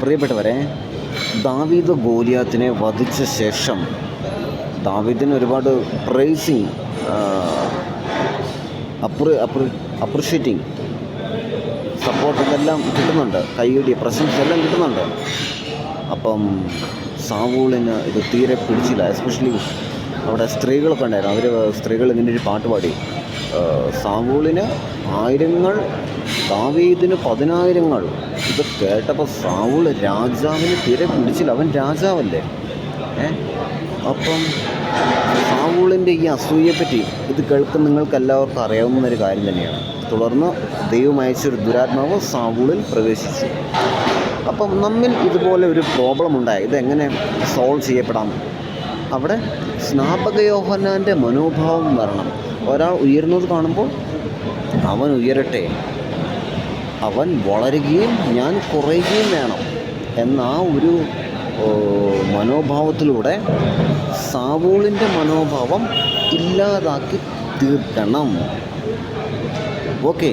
പ്രിയപ്പെട്ടവരെ ദാവീദ് ഗോലിയാത്തിനെ വധിച്ച ശേഷം ദാവീദിന് ഒരുപാട് praising appre appre appreciating support ഇതെല്ലാം കിട്ടുന്നുണ്ട്. കൈയടി പ്രശംസ എല്ലാം കിട്ടുന്നുണ്ട്. അപ്പം സാവൂളിന് ഇത് തീരെ പിടിച്ചില്ല. എസ്പെഷ്യലി അവിടെ സ്ത്രീകളൊക്കെ ഉണ്ടായിരുന്നു. അവർ സ്ത്രീകൾ ഇങ്ങനെ ഒരു പാട്ട് പാടി. സാവൂളിന് ആയിരങ്ങൾ ദാവീദിന് പതിനായിരങ്ങൾ. ഇത് കേട്ടപ്പോൾ സാവൂൾ രാജാവിന് തിരെ പിടിച്ചില്ല. അവൻ രാജാവല്ലേ? ഏ? അപ്പം സാവൂളിന്റെ ഈ അസൂയയെപ്പറ്റി ഇത് കേൾക്കുന്ന നിങ്ങൾക്ക് എല്ലാവർക്കും അറിയാവുന്ന ഒരു കാര്യം തന്നെയാണ്. തുടർന്ന് ദൈവം അയച്ചൊരു ദുരാത്മാവ് സാവൂളിൽ പ്രവേശിച്ചു. അപ്പം നമ്മിൽ ഇതുപോലെ ഒരു പ്രോബ്ലം ഉണ്ടായി. ഇതെങ്ങനെ സോൾവ് ചെയ്യപ്പെടാം? അവിടെ സ്നാപകയോഹനാന്റെ മനോഭാവം വരണം. ഒരാൾ ഉയരുന്നത് കാണുമ്പോൾ അവൻ ഉയരട്ടെ. അവൻ വളരുകയും ഞാൻ കുറയുകയും വേണം എന്ന ആ ഒരു മനോഭാവത്തിലൂടെ സാവൂളിന്റെ മനോഭാവം ഇല്ലാതാക്കി തീർക്കണം. ഓക്കെ.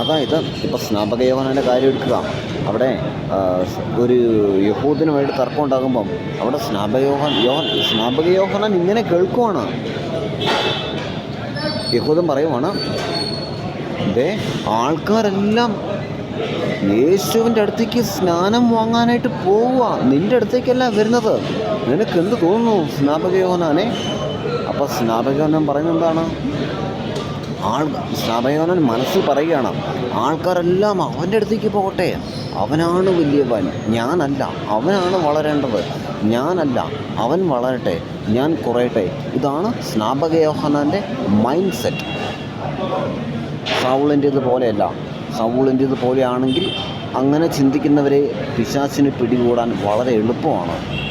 അതായത് ഇപ്പോൾ സ്നാപകയോഹനാന്റെ കാര്യം എടുക്കുക. അവിടെ ഒരു യഹൂദിനുമായിട്ട് തർക്കം ഉണ്ടാകുമ്പം അവിടെ സ്നാപകയോഹൻ യോഹൻ സ്നാപകയോഹനാൻ ഇങ്ങനെ കേൾക്കുവാണ്. യഹൂദൻ പറയുവാണ് ദേ ആൾക്കാരെല്ലാം യേശുവിന്റെ അടുത്തേക്ക് സ്നാനം വാങ്ങാനായിട്ട് പോവുക നിന്റെ അടുത്തേക്കല്ല വരുന്നത്. നിനക്ക് എന്ത് തോന്നുന്നു സ്നാപകയോഹനാനെ അപ്പോൾ സ്നാപകയോഹനം പറയുന്നത് എന്താണ്? ആൾ സമയോനൻ മനസ്സിൽ പറയുകയാണ്. ആൾക്കാരെല്ലാം അവന്റെ അടുത്തേക്ക് പോകട്ടെ. അവനാണ് വലിയവൻ. ഞാനല്ല. അവനാണ് വളരേണ്ടത്. ഞാനല്ല. അവൻ വളരട്ടെ. ഞാൻ കുറയട്ടെ. ഇതാണ് സ്നാപകയോഹനാന്റെ മൈൻഡ് സെറ്റ് സൗളിന്റേത് പോലെയല്ല. സൗളിന്റേത് പോലെയാണെങ്കിൽ അങ്ങനെ ചിന്തിക്കുന്നവരെ പിശാച്ചിന് പിടികൂടാൻ വളരെ എളുപ്പമാണ്.